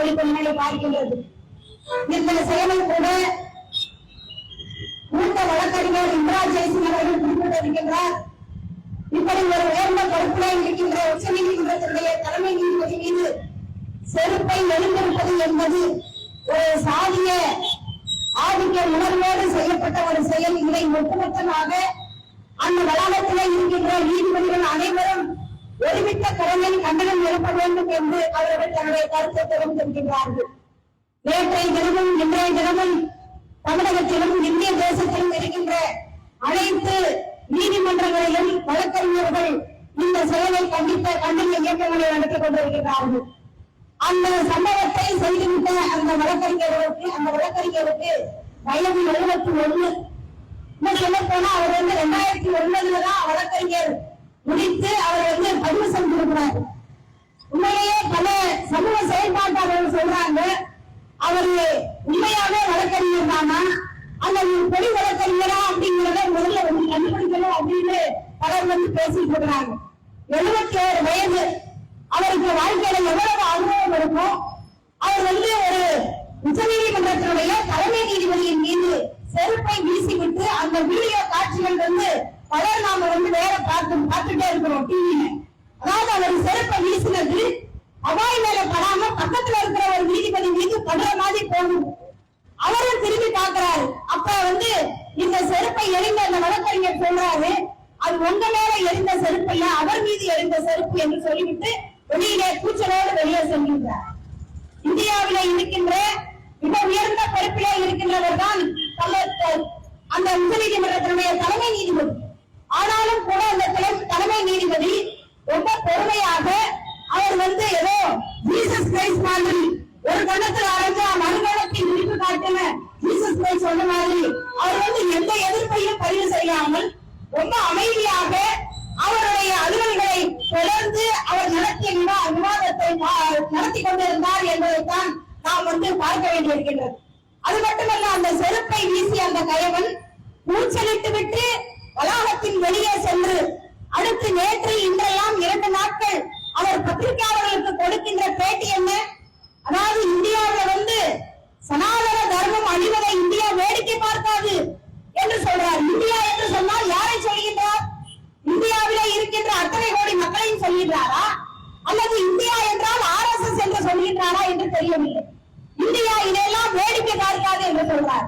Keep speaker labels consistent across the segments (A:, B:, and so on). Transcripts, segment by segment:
A: ஒழிப்பு முன்னணி பார்க்கின்றது இத்தனை செயலை கூட மூத்த வழக்கறிஞர் இந்திரா ஜெய்சிங் அவர்கள் குறிப்பிட்டிருக்கின்றார். இப்படி ஒரு உயர்ந்த பொறுப்பிலே இருக்கின்ற உச்ச நீதிமன்றத்தினுடைய தலைமை நீதிபதி மீது செருப்பை எழுந்திருப்பது என்பது ஒரு சாதிய ஆதிக்க உணர்வோடு செய்யப்பட்ட ஒரு செயல். இதை ஒட்டுமொத்தமாக அந்த வளாகத்திலே இருக்கின்ற நீதிபதிகள் அனைவரும் ஒருமித்த குரலில் கண்டனம் எழுப்ப வேண்டும் என்று அவர்கள் தன்னுடைய கருத்தை தெரிவித்திருக்கின்றார்கள் நேற்றைய தினமும் இன்றைய தினமும் தமிழகத்திலும் இந்திய தேசத்திலும் இருக்கின்ற அனைத்து நீதிமன்றங்களிலும் வழக்கறிஞர்கள் இந்த செயலை கண்டித்த கண்டன இயக்கங்களை நடத்திக் கொண்டிருக்கிறார்கள். அந்த சம்பவத்தை செய்துவிட்ட அந்த வழக்கறிஞர்களுக்கு அந்த வழக்கறிஞருக்கு வயது எழுபத்தி ஒண்ணு. இன்னும் சொல்ல போனா அவர் வந்து ரெண்டாயிரத்தி ஒன்பதுலதான் வழக்கறிஞர் முடித்து அவர் வந்து பதிவு செஞ்சிருக்கிறார் உண்மையிலேயே பல சமூக செயல்பாட்டாளர்கள் சொல்றாங்க அவரு உண்மையாவே வழக்கறிஞர் தானா? அல்லது பொய் வழக்கறிஞரா அப்படிங்கிறத முதல்ல வந்து கண்டுபிடிக்கணும் அப்படின்னு பலர் வந்து பேசிட்டு இருக்கிறாங்க. எழுபத்தி ஏழு வயது. அவருக்கு வாழ்க்கையில எவ்வளவு அனுபவம் இருக்கும் அவர் வந்து ஒரு உச்சநீதிமன்றத்தினுடைய தலைமை நீதிபதியின் மீது செருப்பை வீசிவிட்டு அந்த வீடியோ காட்சிகள் வந்து பலர் நாம வந்து வேற பார்த்து பார்த்துட்டே இருக்கிறோம் டிவியில அதாவது அவர் செருப்பை வீசினது அவாய் மேல படாம பக்கத்துல இருக்கிற ஒரு நீதிபதி மீது படுற மாதிரி போகும் அவரும் திரும்பி பாக்குறாரு அப்ப வந்து இந்த செருப்பை எரிந்த அந்த வழக்கறிஞர் சொல்றாரு அது உங்க மேல எரிந்த செருப்பு இல்ல அவர் மீது எரிந்த செருப்பு என்று சொல்லிவிட்டு வெளியிலே கூச்சலோடு வெளியே செல்கின்றார். இந்தியாவில இருக்கின்ற மிக உயர்ந்த பொறுப்பிலே இருக்கின்றவர் தான் அந்த உச்சநீதிமன்றத்தினுடைய தலைமை நீதிபதி. ஆனாலும் கூட அந்த தலைமை நீதிபதி ரொம்ப பொறுமையாக அவர் வந்து ஏதோ ஜீசஸ் கிரைஸ்ட் மாதிரி ஒரு கணத்துல ஆரம்பிச்சா மறுகணத்தில் விரிப்பு காட்டுன ஜீசஸ் கிரைஸ்ட் சொன்ன மாதிரி அவர் வந்து எந்த எதிர்ப்பையும் பதிவு செய்யாமல் ரொம்ப அமைதியாக அவருடைய அலுவல்களை தொடர்ந்து அவர் நடத்திய விவாதத்தை நடத்தி கொண்டிருந்தார் என்பதைத்தான் நாம் வந்து பார்க்க வேண்டியிருக்கின்றது. அது மட்டுமல்ல அந்த செருப்பை வீசி அந்த கயவன் மூச்சலிட்டு விட்டு வளாகத்தின் வெளியே சென்று அடுத்து நேற்று இன்றெல்லாம் இரண்டு நாட்கள் அவர் பத்திரிகையாளர்களுக்கு கொடுக்கின்ற பேட்டி என்ன? அதாவது இந்தியாவில வந்து சனாதன தர்மம் அழிவதை இந்தியா வேடிக்கை பார்க்காது என்று சொல்றார். இந்தியா என்று சொன்னால் யாரை சொல்கின்றார்? இந்தியாவிலே இருக்கின்ற அத்தனை கோடி மக்களையும் சொல்கின்றாரா? அல்லது இந்தியா என்றால் ஆர் எஸ் எஸ் என்று சொல்கின்றாரா என்று தெரியவில்லை. இந்தியா இதையெல்லாம் வேடிக்கை பார்க்காது என்று சொல்றார்.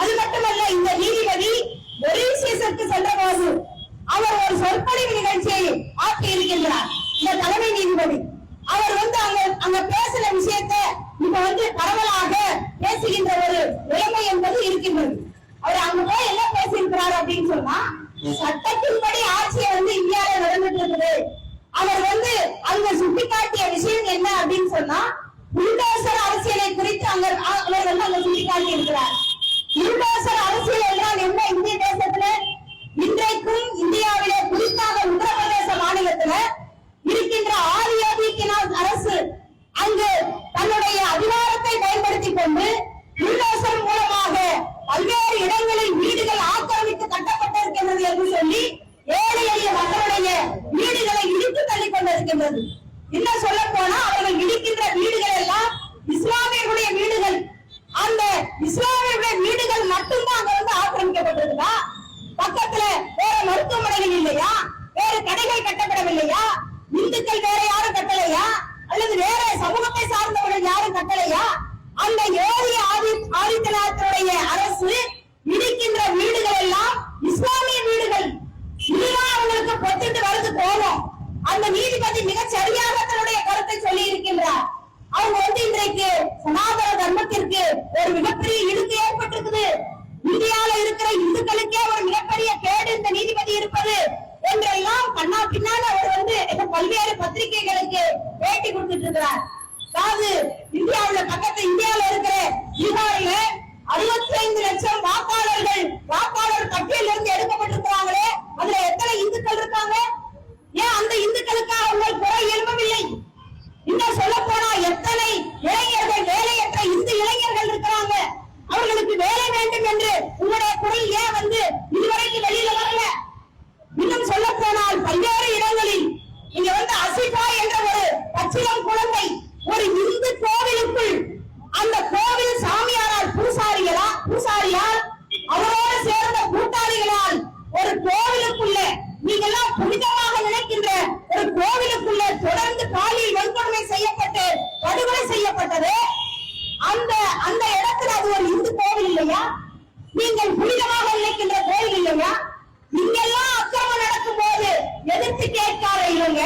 A: அது மட்டுமல்ல இந்த நீதிபதி மொரீசியஸுக்கு சென்ற போது அவர் ஒரு சொற்பொழிவு நிகழ்ச்சியை ஆற்றி இருக்கின்றார். இந்த தலைமை நீதிபதி. அவர் வந்து அங்க அங்க பேசின விஷயத்தை இப்ப வந்து பரவலாக பேசுகின்ற ஒரு நிலைமை என்பது இருக்கின்றது. அவர் அங்க போய் என்ன பேசியிருக்கிறார் அப்படின்னு சொன்னா சட்டத்தின்படி ஆட்சியை வந்து இந்தியாவில நடந்துட்டு இருக்குது அவர் வந்து அங்க சுட்டிக்காட்டிய விஷயம் என்ன? அப்படின்னு சொன்னா புல்டோசர் அரசியலை குறித்து அங்க அவர் வந்து அங்க சுட்டிக்காட்டி இருக்கிறார் புல்டோசர் அரசியல் என்றால் என்ன? இந்திய தேசத்துல இன்றைக்கும் இந்தியாவிலே குறிப்பாக உத்தரப்பிரதேச மாநிலத்துல இருக்கின்ற ஆதியோகிக்கநாத் அரசு அங்கு தன்னுடைய அதிகாரத்தை பயன்படுத்திக் கொண்டு புல்டோசர் மூலமாக பல்வேறு இடங்களில் வீடுகள் ஆக்கிரமித்து கட்டப்பட்டிருக்கின்றது என்று சொல்லி ஏழை எளிய மக்களுடைய வீடுகளை இடித்து தள்ளிக் கொண்டிருக்கின்றது. இன்னும் சொல்ல போனா அவர்கள் இடிக்கின்ற வீடுகள் எல்லாம் இஸ்லாமியர்களுடைய வீடுகள் அந்த இஸ்லாமியர்களுடைய வீடுகள் மட்டும்தான் அங்க வந்து ஆக்கிரமிக்கப்பட்டிருக்குதா பக்கத்துல வேற மருத்துவமனைகள் இல்லையா வேற கடைகள் கட்டப்படவில்லையா இந்துக்கள் வேற யாரும் கட்டலையா அல்லது வேற சமூகத்தை சார்ந்தவர்கள் யாரும் கட்டளையா அந்த யோகி ஆதி ஆதித்யநாத்தினுடைய அரசு இடிக்கின்ற வீடுகள் எல்லாம் இஸ்லாமிய வீடுகள் இதுதான் அவங்களுக்கு பொத்துட்டு வருது கோபம் அந்த நீதிபதி மிக சரியாக தன்னுடைய கருத்தை சொல்லி இருக்கின்றார் அவங்க வந்து இன்றைக்கு சனாதன தர்மத்திற்கு ஒரு மிகப்பெரிய இழுக்கு ஏற்பட்டிருக்குது இந்தியால இருக்கிற இந்துக்களுக்கே ஒரு மிகப்பெரிய கேடு இந்த நீதிபதி இருப்பது என்றெல்லாம் கண்ணா பின்னால அவர் வந்து பல்வேறு பத்திரிகைகளுக்கு பேட்டி கொடுத்துட்டு இருக்கிறார் அதாவது இந்தியாவுல பக்கத்து இந்தியாவில இருக்கிற பீகார்ல அறுபத்தி ஐந்து லட்சம் வாக்காளர்கள் வாக்காளர் பட்டியலில் இருந்து எடுக்கப்பட்டிருக்கிறாங்களே அதுல எத்தனை இந்துக்கள் இருக்காங்க? ஏன் அந்த இந்துக்களுக்கு அவர்கள் குறை எழுப்பவில்லை இன்னும் சொல்ல போனா எத்தனை இளைஞர்கள் வேலையற்ற இந்து இளைஞர்கள் இருக்க அவர்களுக்கு வேலை வேண்டும் என்று உங்களுடைய குரல் ஏன் வந்து இதுவரைக்கும் வெளியில வரல இன்னும் சொல்ல போனால் பல்வேறு இடங்களில் நீங்கெல்லாம் புனிதமாக நினைக்கின்ற ஒரு கோவிலுக்குள்ள தொடர்ந்து பாலியல் வன்கொடுமை செய்யப்பட்டு படுகொலை செய்யப்பட்டது. அந்த அந்த இடத்துல அது ஒரு இந்து கோவில் இல்லையா? நீங்கள் புனிதமாக நினைக்கின்ற கோவில் இல்லையா? இங்கெல்லாம் அக்கிரமம் நடக்கும் போது எதிர்த்து கேட்காத இவங்க.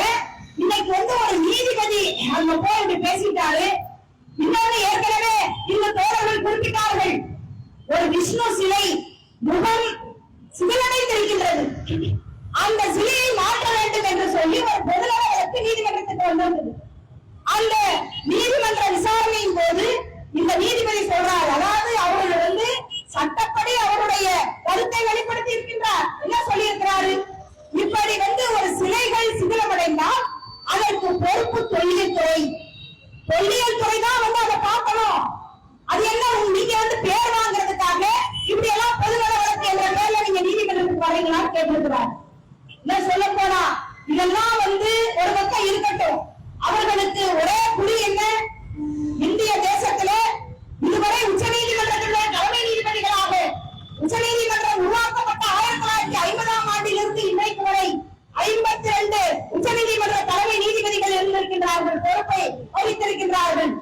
A: இன்னைக்கு வந்து ஒரு நீதிபதி அங்க போய் பேசிட்டாரு. இன்னொன்னு ஏற்கனவே இந்த தோழர்கள் குறிப்பிட்டார்கள். ஒரு விஷ்ணு சிலை முகம் சிதலடைந்திருக்கின்றது அந்த சிலையை மாற்ற வேண்டும் என்று சொல்லி ஒரு பொதுநலவழக்கு நீதிமன்றத்துக்கு வந்திருந்தது. அந்த நீதிமன்ற விசாரணையின் போது இந்த நீதிபதி சொல்றாரு அதாவது அவர்கள் வந்து சட்ட அவருடைய கருத்தை வெளிப்படுத்தி இருக்கின்றார் என்ன சொல்லியிருக்கிறாரு இப்படி வந்து ஒரு சிலைகள் சிதிலமடைந்தால் அதற்கு பொறுப்பு தொழில் துறை தொல்லியல் துறை தான் வந்து அதை பார்க்கணும் அது என்ன உங்க- நீங்க வந்து பேர் வாங்குறதுக்காக இப்படி எல்லாம் பொதுநல வழக்கு என்ற பேர்ல நீங்க நீதிமன்றத்துக்கு வரீங்களான்னு கேட்டிருக்கிறார் என்ன சொல்ல போனா இதெல்லாம் வந்து ஒரு பக்கம் இருக்கட்டும் அவர்களுக்கு ஒரே குறி என்ன? இந்திய தேசத்திலே இதுவரை உச்ச நீதிமன்றத்திலே தலைமை நீதிபதிகளாக உச்ச நீதிமன்றம் உருவாக்கப்பட்ட ஆயிரத்தி தொள்ளாயிரத்தி ஐம்பதாம் ஆண்டிலிருந்து இன்றைக்கு வரை ஐம்பத்தி ரெண்டு உச்ச நீதிமன்ற தலைமை நீதிபதிகள் இருந்திருக்கின்றார்கள் பொறுப்பை வகித்திருக்கின்றார்கள்.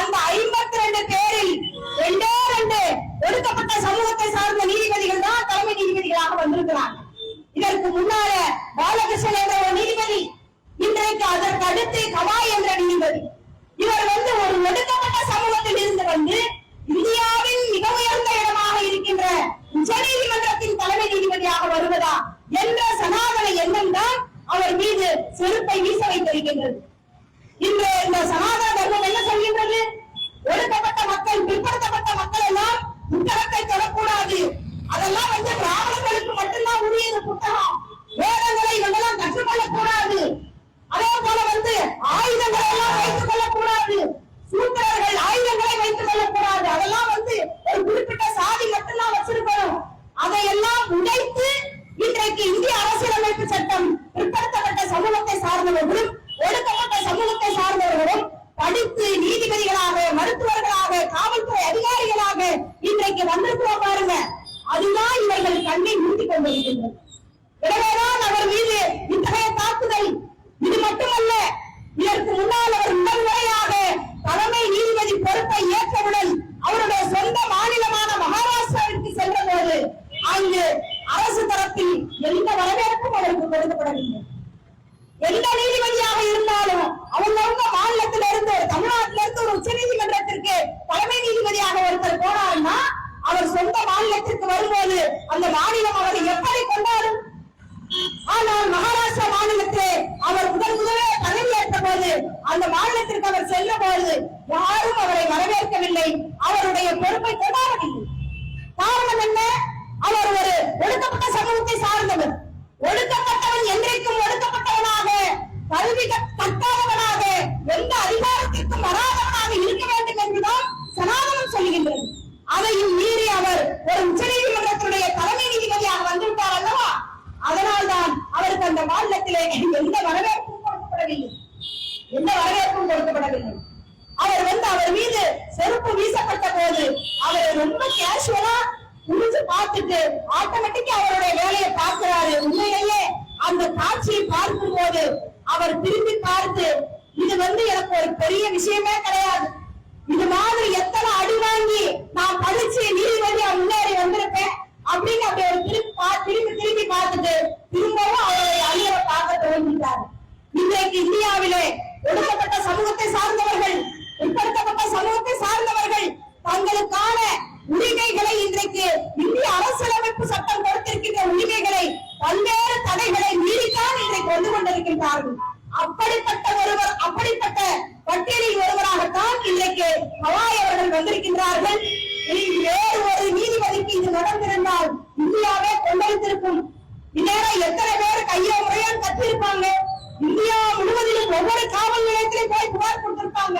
A: அந்த ஐம்பத்தி ரெண்டு பேரில் ரெண்டே ரெண்டு ஒடுக்கப்பட்ட சமூகத்தை சார்ந்த நீதிபதிகள் தான் தலைமை நீதிபதிகளாக வந்திருக்கிறாங்க இதற்கு முன்னால பாலகிருஷ்ணன் என்ற ஒரு நீதிபதி இன்றைக்கு அதற்கு அடுத்து கவாய் என்ற நீதிபதி. இவர் வந்து ஒரு ஒடுக்கப்பட்ட சமூகத்தில் இருந்து வந்து இந்தியாவின் மிக உயர்ந்த இடமாக இருக்கின்ற உச்சநீதிமன்றத்தின் தலைமை நீதிபதியாக வருவதா என்ற சனாதன எண்ணம் தான் அவர் மீது செருப்பை வீச வைத்திருக்கின்றது. இன்று இந்த சனாதன தர்மம் என்ன சொல்கின்றது? ஒடுக்கப்பட்ட மக்கள் பிற்படுத்தப்பட்ட மக்கள் எல்லாம் புத்தகத்தை தொடக்கூடாது. அதெல்லாம் வந்து பிராமணர்களுக்கு மட்டும்தான் உரியது புத்தகம். வேதங்களை இவங்கெல்லாம் கற்றுக்கொள்ளக் கூடாது அதே போல வந்து ஆயுதங்களை எல்லாம் வைத்துக் கொள்ளக் கூடாது சூத்திரர்கள் ஆயுதங்களை வைத்துக் கொள்ளக் கூடாது அதெல்லாம் வந்து ஒரு குறிப்பிட்ட சாதி மட்டும்தான் வச்சிருக்கணும் அதையெல்லாம் உடைத்து இன்றைக்கு இந்திய அரசியலமைப்பு சட்டம் பிற்படுத்தப்பட்ட சமூகத்தை சார்ந்தவர்களும் ஒடுக்கப்பட்ட சமூகத்தை சார்ந்தவர்களும் படித்து நீதிபதிகளாக மருத்துவர்களாக காவல்துறை அதிகாரிகளாக இன்றைக்கு வந்திருக்கிறோம் பாருங்க அதுதான் இவர்கள் கண்ணை மூட்டிக் கொண்டிருக்கின்றது எனவேதான் அவர் மீது இத்தகைய தாக்குதல். இது மட்டுமல்ல இதற்கு முன்னால் அவர் முதன்முறையாக தலைமை நீதிபதி பொறுப்பை ஏற்றவுடன் அவருடைய சொந்த மாநிலமான மகாராஷ்டிராவிற்கு சென்ற போது அங்கு அரசு தரப்பில் எந்த வரவேற்பும் அவருக்கு கொடுக்கப்படவில்லை. எந்த நீதிபதியாக இருந்தாலும் அவங்கவுங்க மாநிலத்தில இருந்து ஒரு ஒரு உச்ச நீதிமன்றத்திற்கு தலைமை நீதிபதியாக ஒருத்தர் போனாருன்னா அவர் சொந்த மாநிலத்திற்கு வரும்போது அந்த மாநிலம் அவரை எப்படி கொண்டாடும்? ஆனால் மகாராஷ்டிரா மாநிலத்திலே அவர் முதல் முதலே பதவியேற்ற போது அந்த மாநிலத்திற்கு அவர் செல்ல போது யாரும் அவரை வரவேற்கவில்லை. அவருடைய பொறுப்பை கொண்டாடவில்லை. காரணம் என்ன? அவர் ஒரு ஒடுக்கப்பட்ட சமூகத்தை சார்ந்தவர். ஒடுக்கப்பட்டவன் என்றைக்கும் ஒடுக்கப்பட்டவனாக கல்வி கற்காதவனாக எந்த அதிகாரத்திற்கும் வராதவனாக இருக்க வேண்டும் என்றுதான் சனாதனம் சொல்லுகின்றது. அதையும் மீறி அவர் ஒரு உச்சநீதிமன்றத்துடைய தலைமை நீதிபதியாக வந்துவிட்டார் அல்லவா அதனால்தான் அவர்களுக்கு அந்த மாநிலத்திலே எந்த வரவேற்பும் கொடுக்கப்படவில்லை. எந்த வரவேற்பும் கொடுக்கப்படவில்லை. அவர் வந்து அவர் மீது செருப்பு வீசப்பட்ட போது அவரை ரொம்ப கேஷுவலா புரிஞ்சு பார்த்துட்டு ஆட்டோமேட்டிக்கா அவருடைய வேலையை பார்க்கிறாரு. உண்மையிலேயே அந்த காட்சியை பார்க்கும் போது அவர் திரும்பி பார்த்து இது வந்து எனக்கு ஒரு பெரிய விஷயமே கிடையாது. இது மாதிரி எத்தனை அடி வாங்கி நான் படிச்சு நீதிபதியா முன்னேறி வந்திருப்பேன். அப்படின்னு அப்படி ஒரு திரும்பி பா- திரும்பி திரும்பி பார்த்துட்டு திரும்பவும் அவருடைய அழியரை பார்க்க துவங்கிட்டார் இன்றைக்கு இந்தியாவிலே ஒடுக்கப்பட்ட சமூகத்தை சார்ந்தவர்கள் பிற்படுத்தப்பட்ட சமூகத்தை சார்ந்தவர்கள் தங்களுக்கான உரிமைகளை இன்றைக்கு இந்திய அரசியலமைப்பு சட்டம் கொடுத்திருக்கின்ற உரிமைகளை பல்வேறு தடைகளை மீறித்தான் இன்றைக்கு கொண்டு கொண்டிருக்கின்றார்கள் அப்படிப்பட்ட ஒருவர் அப்படிப்பட்ட பட்டியலில் ஒருவராகத்தான் இன்றைக்கு ஹவாய் அவர்கள் வந்திருக்கின்றார்கள் இனி வேறு ஒரு நீதிபதிக்கு இது நடந்திருந்தால் இந்தியாவே கொண்டளித்திருக்கும் இந்நேரம் எத்தனை பேர் கையோ முறையால் கத்திருப்பாங்க இந்தியா முழுவதிலும் ஒவ்வொரு காவல் நிலையத்திலும் போய் புகார் கொடுத்திருப்பாங்க.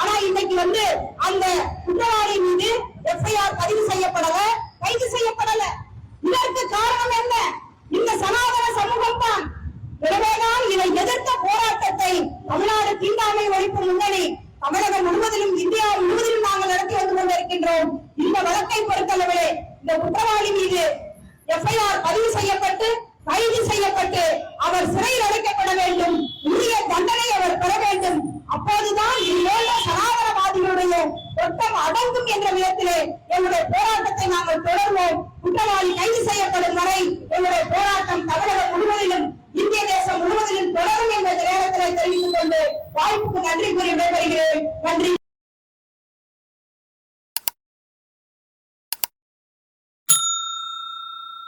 A: ஆனா இன்னைக்கு வந்து அந்த குற்றவாளி மீது எஃப்ஐஆர் பதிவு செய்யப்படல கைது செய்யப்படல. இதற்கு காரணம் என்ன? இந்த சனாதன சமூகம் தான் எனவேதான் இதை எதிர்த்த போராட்டத்தை தமிழ்நாடு தீண்டாமை ஒழிப்பு முன்னணி தமிழகம் முழுவதிலும் இந்தியா முழுவதிலும் நாங்கள் நடத்தி வந்து கொண்டிருக்கின்றோம். இந்த வழக்கை பொறுத்தளவிலே இந்த குற்றவாளி மீது எஃப்ஐஆர் பதிவு செய்யப்பட்டு கைது செய்யப்பட்டு அவர் சிறையில் அடைக்கப்பட வேண்டும். உரிய தண்டனை அவர் பெற வேண்டும். அப்போதுதான் சனாதனவாதிகளுடைய ஒட்டம் அடங்கும் என்ற விதத்திலே எங்களுடைய போராட்டத்தை நாங்கள் தொடர்வோம். குற்றவாளி கைது செய்யப்படும் வரை எங்களுடைய போராட்டம் தமிழக முழுவதிலும் இந்திய தேசம் முழுவதிலும் தொடரும் என்ற நேரத்திலே தெரிவித்துக் கொண்டு வாய்ப்புக்கு நன்றி கூறி விடைபெறுகிறேன். நன்றி.